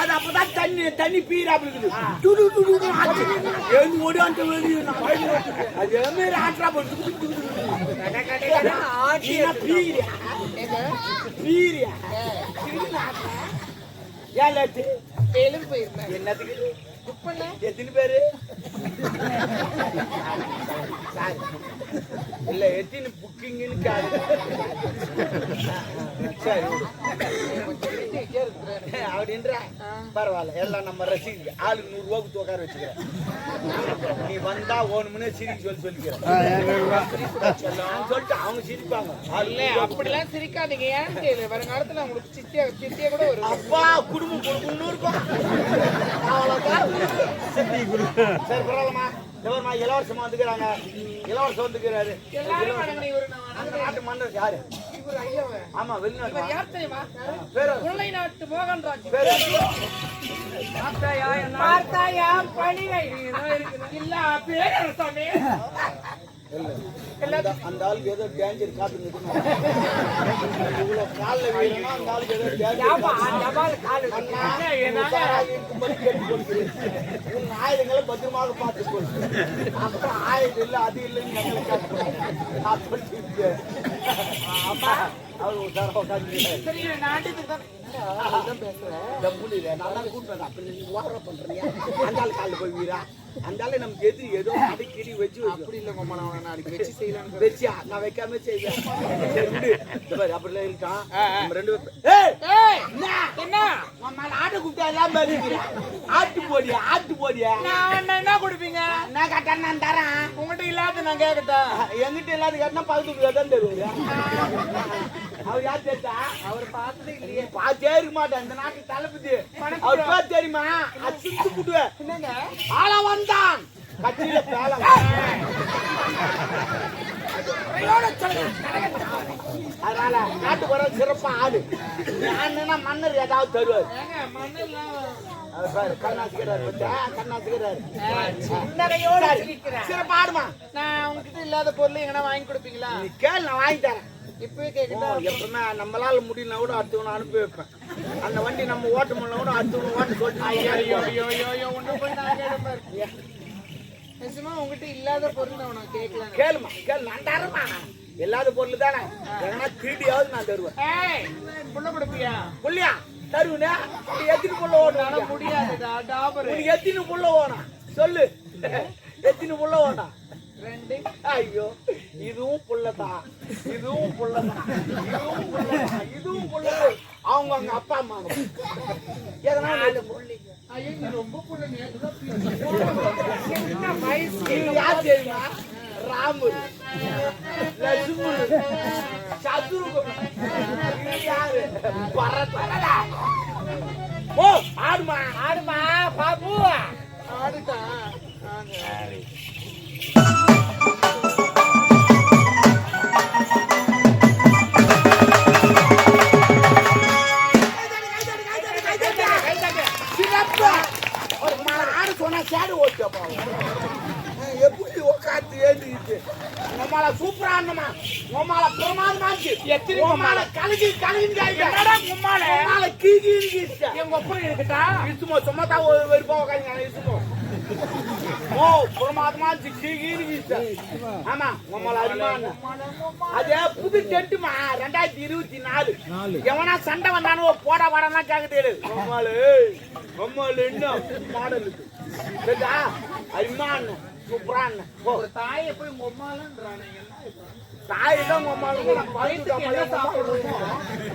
அது அப்பதான் தண்ணி தண்ணி பீரா இருக்குது. துடு துடு ஆச்சு. எழுந்து ஓடி வெளியே. அதே மாதிரி ஆற்றா போட்டு பீரியா? பீரியா? ஏன் லேட்டு? டெய்லர் போயிருந்தேன். என்னத்துக்கு? புக் பண்ண. எத்தனை பேரு. இல்ல எத்தனை புக்கிங்னு சரி. அப்படின்ற? பரவாயில்ல எல்லாம் நம்ம ரசிக்க ஆளு நூறு ரூபாய்க்கு உட்கார வச்சுக்கிறேன். நீ வந்தா ஓணுமுன்னே சிரிக்க சொல்லி சொல்லிக்கிறேன். நான் சொல்லிட்டு அவங்க சிரிப்பாங்க. இல்ல அப்படிலாம் சிரிக்காதீங்க. ஏன்னு கேளு? வருங்காலத்துல உங்களுக்கு சித்தியா சித்தியா கூட வரும் அப்பா குடும்பம் குடும்பம்னு இருக்கும் அவ்வளவுதான். சரி பரவாயில்லம்மா. எவருமா இளவரசமா வந்துக்கிறாங்க. இளவரசம் வந்துக்கிறாரு. நாட்டு மன்னர் யாரு? ஆமா வெளிநாட்டு முல்லை நாட்டு மோகன்ராஜ் பேரு பார்த்தாயா பணிகை இல்ல பேர் சாமி அந்த ஆளுக்கு ஏதோ டேஞ்சர் காத்து இவ்வளவு காலில் வீழணும் அந்த ஆளுக்கு ஏதோ டேஞ்சர் ஆயுதங்களை பத்திரமாக பார்த்துக்கொள் அப்புறம் ஆயுதம் இல்லை அது இல்லைன்னு அப்படி இருக்கு. அம்மா அவர் உஷாரா உட்காந்து நாட்டுக்கு தான் டப்புல நான் தான் கூப்பிட்டேன் அப்ப நீ ஓவரா பண்றியா? அந்த ஆள் காலில் போய் வீரா? அந்த ஆளு நமக்கு எது ஏதோ அடிக்கடி வச்சு வச்சு. அப்படி இல்ல மாமா நான் நாளைக்கு வச்சு செய்யலாம் வச்சியா நான் வைக்காம செய்வேன். அப்படிலாம் இருக்கான் நம்ம ரெண்டு பேரும் என்ன? ஆட்டு கூப்பிட்டா எல்லாம் ஆட்டு போடியா ஆட்டு போடியா? நான் என்ன- கொடுப்பீங்க? என்ன கட்டா நான் தரேன். உங்ககிட்ட இல்லாத நான் கேட்கட்டா எங்கிட்ட இல்லாத கட்டினா பக்கத்து தான் தருவாரு அவர் யார் தெரியா அவர் பார்த்ததே இல்லையே. பார்த்தே இருக்க மாட்டேன். இந்த நாட்டு தளபதி. அவர் பேர் தெரியுமா? அச்சுட்டு குட்டுவேன் என்னங்க? ஆள வந்தான் கட்சியில பேல அதனால நாட்டுக்கு வர சிறப்பா ஆடு யாருன்னா மன்னர் ஏதாவது தருவார் ஏங்க மண்ணெல்லாம் அவர் பாரு கண்ணாசிக்கிறாரு சிறப்பா ஆடுமா நான் உங்ககிட்ட இல்லாத பொருள் எங்கன்னா வாங்கி கொடுப்பீங்களா நீ கேள் நான் வாங்கி தரேன் இப்பவே ஓ, கேக்குதா எப்பவுமே நம்மளால முடியலனா கூட அடுத்தவனை அனுப்பி வைப்பேன் அந்த வண்டி நம்ம ஓட்ட முடியல கூட அடுத்தவனை ஓட்ட சொல்லிட்டு நான் ஐயோ ஏறி ஐயோ ஐயோ ஐயோ போய் நான் கேட்க பாரு நிஜமா உங்ககிட்ட இல்லாத பொருள் நான் உனக்கு கேட்கலாம் கேளுமா கேளு நான் தரேமா எல்லாத பொருள் தானே. திருடியாவது நான் தருவேன். ஏய் புள்ள கொடுப்பியா? புள்ளியா தருவனே. நீ எத்தனை புள்ள ஓடணும் முடியாதுடா டாபர். எத்தனை புள்ள ஓடும் சொல்லு. எத்தனை புள்ள ஓடும் ரெண்டு. ஐயோ இதுவும் புள்ளதான் இதுவும் புள்ளதான் இதுவும் புள்ளதான் இதுவும் அவங்க அவங்க அப்பா அம்மா. எதனா நாலு புள்ளிங்க ஐயோ நீ ரொம்ப புள்ள நேத்து என்ன வயசு? இது யார் தெரியுமா? ராமு. லட்சுமணு சதுருகம் இது யாரு? பரதடா ஓ ஆடுமா. ஆடுமா பாபு. ஆடுட்டா கலகி கலகி என்னடா கும்மால? உமால கீகி இருந்துச்சு எங்க ஒப்பனை இருக்குதா இசுமோ சும்மா தான் ஒரு வெறுப்பா உட்காந்து இசுமோ. ஓ பிரமாதமா கீகி ஆமா உமால அருமான அதே புது டென்ட்டுமா ரெண்டாயிரத்தி இருபத்தி நாலு. எவனா சண்டை வந்தானோ போடா கேட்க தெரியாது உமாலு உமாலு என்ன மாடலுக்கு சரிதா அருமான் சூப்பரான் ஓ ஒரு தாயை போய் என்ன இது? தாய் தான்?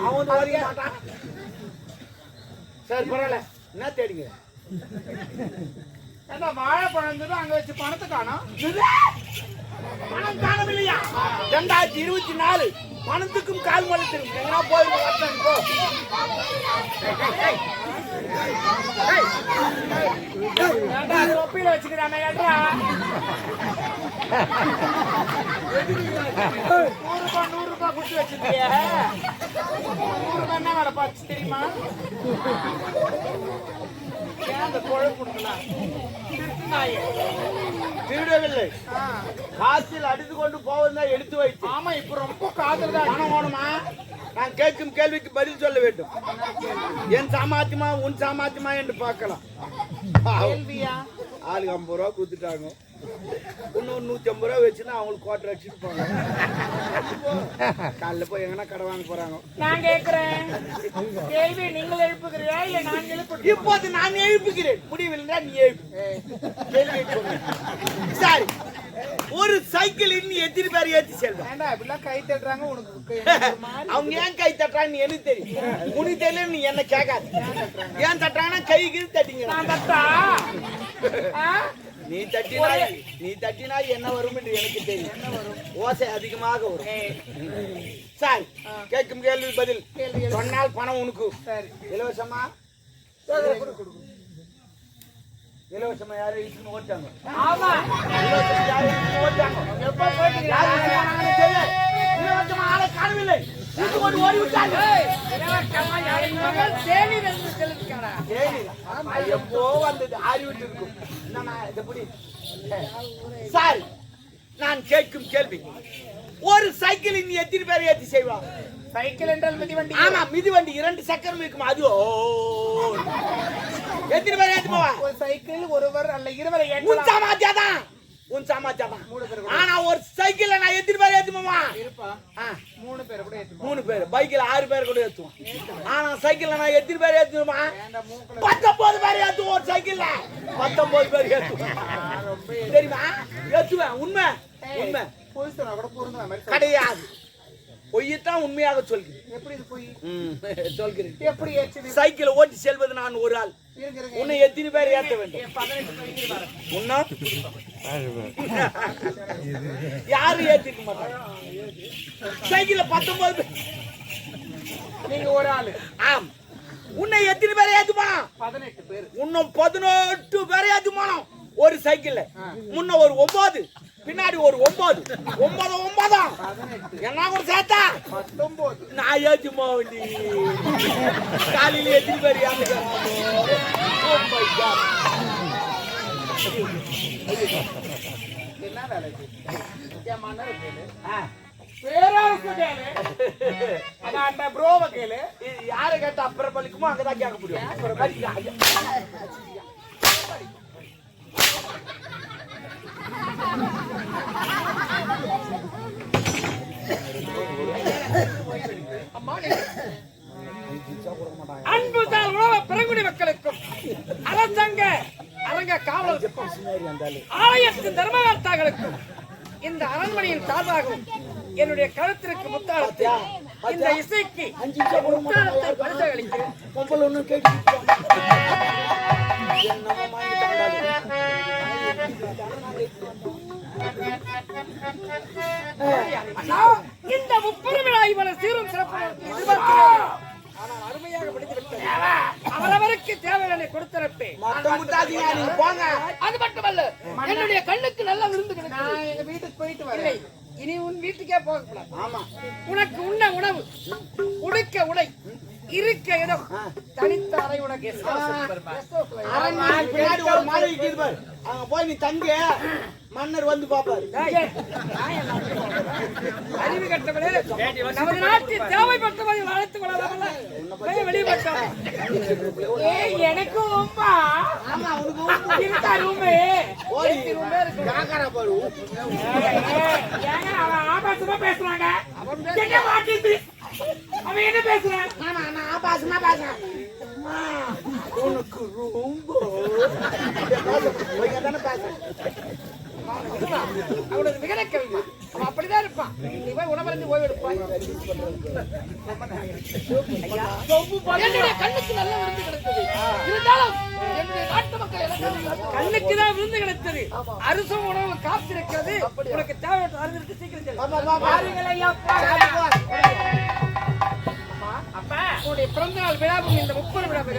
அவன் வரைய மாட்டான். சரி பரவாயில்ல. என்ன தேடிங்க ஏண்டா வாழைப்பழம் இருந்தது அங்க வச்சு பணத்தை காணோம் பணம் காணவில்லையா? ரெண்டாயிரத்தி இருபத்தி நாலு பணத்துக்கும் கால் மலத்திற்கும் எங்கன்னா போயிருக்கு வரட்டும் போ. ஏண்டா தொப்பியில வச்சுக்கிறானே தெரியுமா. திருடவில்லை. காசில் அடித்து கொண்டு போவதுதான் எடுத்து வைத்து. ஆமா இப்ப ரொம்ப காதல் தான். பணம் வேணுமா? நான் கேட்கும் கேள்விக்கு பதில் சொல்ல வேண்டும். என் சாமர்த்தியமா உன் சாமர்த்தியமா என்று பார்க்கலாம். ஆளுக்கு ஐம்பது ரூபா கொடுத்துட்டாங்க. இன்னும் நூத்தி ஐம்பது ரூபா வச்சுன்னா அவங்களுக்கு கோட்டை அடிச்சுட்டு போங்க காலைல போய் எங்கன்னா கடை வாங்க போறாங்க. நான் கேக்குறேன். கேள்வி நீங்கள் எழுப்புகிறியா இல்ல நான் எழுப்பு இப்போது நான் எழுப்புகிறேன். முடியவில்லை நீ எழுப்பு. சரி. ஒரு சைக்கிள் இன்னும் எத்தனை பேர் ஏத்தி செல்வா ஏண்டா இப்படிலாம் கை தட்டுறாங்க உனக்கு? அவங்க ஏன் கை தட்டுறான்னு எனக்கு தெரியும். உனக்கு தெரியல நீ என்ன கேட்காது. ஏன் தட்டுறாங்கன்னா கை கீழ் தட்டிங்க. நான் தட்டா? ஆ? நீ தட்டினா நீ தட்டினா என்ன வரும் என்று எனக்கு தெரியும். ஓசை அதிகமாக வரும். சரி கேட்கும் கேள்வி பதில். சொன்னால் பணம் உனக்கு. சரி. இலவசமா. இலவசமா யாரும் இழுத்துன்னு ஓட்டாங்க ஆமா. இலவசமா யாரும் இழுத்துன்னு ஓட்டாங்க எப்ப போயிட்டு. இலவசமா ஆளை காணவில்லை. கொண்டு ஓடி விட்டாங்க எப்போ வந்தது ஆறி விட்டு இருக்கும். என்னம்மா, இதை புடி. சார் நான் கேட்கும் கேள்வி. ஒரு சைக்கிள் நீ எத்தனை பேர் ஏத்தி செய்வா சைக்கிள் என்றால் மிதிவண்டி ஆமா மிதிவண்டி இரண்டு சக்கரம் இருக்கும் அது ஓ. எத்தனை பேர் ஏத்தி போவா ஒரு சைக்கிள் ஒருவர் அல்ல இருவரை உன் ஏற்றலாம். சாமாத்தியா தான் உன் தான் மூணு பேர் ஆனா ஒரு சைக்கிள்ல நான் எத்தனை பேர் ஏத்தி போவா இருப்பா. ஆ, மூணு பேர் கூட மூணு பேர். பைக்ல ஆறு பேர் கூட ஏத்துவோம். ஆனா சைக்கிள்ல நான் எத்தனை பேர் மூக்குல பத்தொன்பது பேர் ஏத்துவோம் ஒரு சைக்கிள்ல. பத்தொன்பது பேர் ஏத்துவோம். தெரியுமா? ஏத்துவேன். உண்மை. உண்மை. கிடையாது. பொய்யத்தான் உண்மையாக சொல்கிறேன். எப்படி சொல்கிறேன். எப்படி சைக்கிளை ஓட்டி செல்வது நான் ஒரு ஆள். உன்னை எத்தனை பேர் ஏத்த வேண்டும்? உன்ன யாரும் ஏத்திக்க மாட்டாங்க. சைக்கிள்ல பத்தொன்பது நீங்க ஒரு ஆளு. ஆம். உன்னை எத்தனை பேர் ஏத்துமா? பதினெட்டு பேர். இன்னும் பதினெட்டு பேர் ஏத்துமானோம் ஒரு சைக்கிள்ல முன்ன ஒரு ஒன்பது. பின்னாடி ஒரு ஒன்பது ஒன்பது ஒன்பதாம் என்ன கூட சேர்த்தா நான் ஏத்துமா வண்டி காலையில் எத்தனை பேர் என்ன வேலை இது? ஆ. இது யாரை கேட்டா அப்புறம் பழிக்குமோ அங்கதான் கேட்க முடியும் அடிக்க, ஐயா. அம்மா நீ அன்பு தால் உணவ பிறங்குடி மக்களுக்கும். அரசங்க அரங்க காவலருக்கும் ஆலயத்தின் தர்மகர்த்தாக்களுக்கும் இந்த அரண்மனையின் சார்பாகவும் என்னுடைய கழுத்திற்கு முத்தாளத்தை இந்த இசைக்கு முத்தாளத்தை பரிசு அளிக்கிறேன் இந்த முப்பெரும் விழா சீரும் சிறப்பு எதிர்பார்க்கிறேன் ஆனால் அருமையாக அவரவருக்கு தேவையான கொடுத்திருப்பேன் போங்க அது மட்டுமல்ல என்னுடைய கண்ணுக்கு நல்லா விருந்து கிடைக்கும் எங்க வீட்டுக்கு போயிட்டு வரேன் இனி உன் வீட்டுக்கே போகக்கூடாது ஆமா உனக்கு உண்ண உணவு உடுக்க உடை இருக்க இடம் தனித்த அறை உனக்கு அங்க போய் நீ தங்க மன்னர் வந்து பாப்பாரு? அறிவு கட்டவளே நமது நாட்டில் தேவைப்பட்டவரை வளர்த்துக் கொள்ளலாமல்ல போய் வெளிப்பட்டோம் ஏய் எனக்கு உம்மா. ஆமா அவனுக்கு இருக்கா. ரூமு அவன் ஆபாசமா பேசுறாங்க. என்ன மாட்டிட்டு? அவன் என்ன பேசுறான்? ஆமா நான் ஆபாசமா பேசுறேன். உனக்கு ரொம்ப தானே பேசுறேன் அவனது விகட கவிதை. அவன் அப்படிதான் இருப்பான். நீ போய் உணவருந்து ஓய்வு எடுப்பாய் என்னுடைய கண்ணுக்கு நல்ல விருந்து கிடைத்தது. இருந்தாலும் என்னுடைய நாட்டு மக்கள் கண்ணுக்கு தான் விருந்து கிடைத்தது. அரிசம் உணவு காத்திருக்கிறது. உனக்கு தேவையான அறிவிற்கு சீக்கிரம் உன்னுடைய பிறந்த நாள் விழாவும் இந்த முப்பது விழா மிக.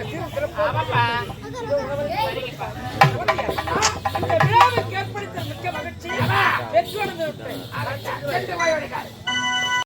இந்த விழாவுக்கு ஏற்படுத்த மிக்க மகிழ்ச்சி. வெற்றி அடைந்து விட்டேன்